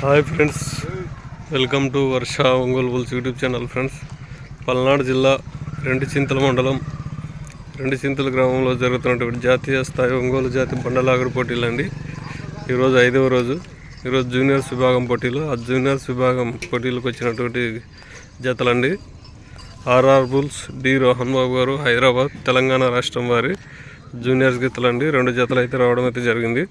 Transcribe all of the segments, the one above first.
Hi friends welcome to Varsha Ongole bulls YouTube channel friends. Palnadu జిల్లా రెండు చింతల మండలం రెండు చింతల గ్రామంలో జరుగుతున్నటువంటి జాతీయ స్థాయి ఒంగోలు జాతి బండలాగడి పోటీలు అండి. ఈరోజు ఐదవ రోజు. ఈరోజు జూనియర్స్ విభాగం పోటీలు. ఆ జూనియర్స్ విభాగం పోటీలకు వచ్చినటువంటి జతలండి. RR bulls D Rohan Babu గారు హైదరాబాద్ తెలంగాణ రాష్ట్రం వారి జూనియర్స్ గీతలండి. రెండు జతలు అయితే రావడం అయితే జరిగింది.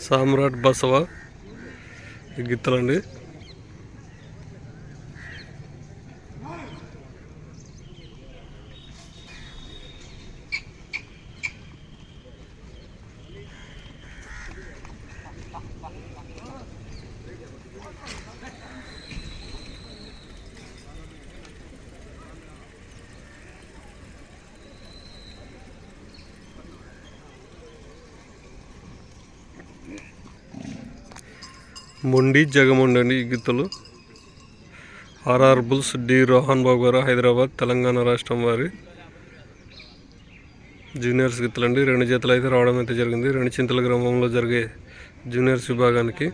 సామ్రాట్ బసవ ఈ గిత్తలండి. మొండి జగమొండి అండి ఈ RR bulls D Rohan Babu గారు హైదరాబాద్ తెలంగాణ రాష్ట్రం వారి జూనియర్స్ గిత్తలండి రెండు జతలు అయితే రావడం అయితే జరిగింది. రెండు చింతల గ్రామంలో జరిగే జూనియర్స్ విభాగానికి